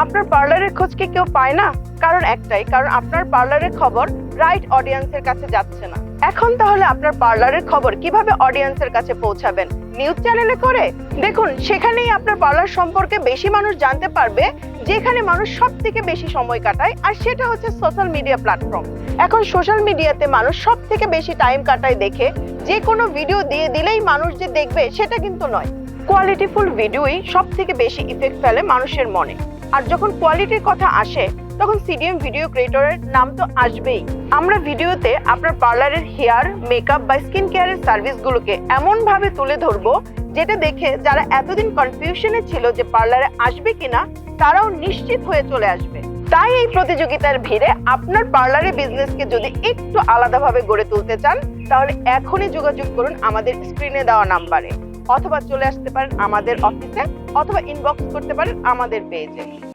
আপনার পার্লারের খোঁজ কি কেউ পায় না? কারণ একটাই, কারণ আপনার পার্লারের খবর রাইট অডিয়েন্সের কাছে যাচ্ছে না। এখন তাহলে আপনার পার্লারের খবর কীভাবে অডিয়েন্সের কাছে পৌঁছাবেন? নিউজ চ্যানেলে করে? দেখুন, সেখানেই আপনার পার্লার সম্পর্কে বেশি মানুষ জানতে পারবে, যেখানে মানুষ সব থেকে বেশি সময় কাটায়, আর সেটা হচ্ছে সোশ্যাল মিডিয়া প্ল্যাটফর্ম এখন সোশ্যাল মিডিয়াতে মানুষ সব থেকে বেশি টাইম কাটায় দেখে, যে কোনো ভিডিও দিয়ে দিলেই মানুষ যে দেখবে, সেটা কিন্তু নয়। কোয়ালিটিফুল ভিডিওই সব থেকে বেশি ইফেক্ট ফেলে মানুষের মনে। আর যখন কোয়ালিটির কথা আসে, তখন সিডিএম ভিডিও ক্রিয়েটরের নাম তো আসবেই। আমরা ভিডিওতে আপনার পার্লারের হেয়ার মেকআপ বা স্কিন কেয়ারের সার্ভিসগুলোকে এমনভাবে তুলে ধরবো, যেটা দেখে যারা এতদিন কনফিউশনে ছিল যে পার্লারে আসবে কিনা, তারাও নিশ্চিত হয়ে চলে আসবে। তাই এই প্রতিযোগিতার ভিড়ে আপনার পার্লারের বিজনেসকে যদি একটু আলাদাভাবে গড়ে তুলতে চান, তাহলে এখনই যোগাযোগ করুন আমাদের স্ক্রিনে দেওয়া নাম্বারে অথবা চলে আসতে পারেন আমাদের অফিসে অথবা ইনবক্স করতে পারেন আমাদের পেজে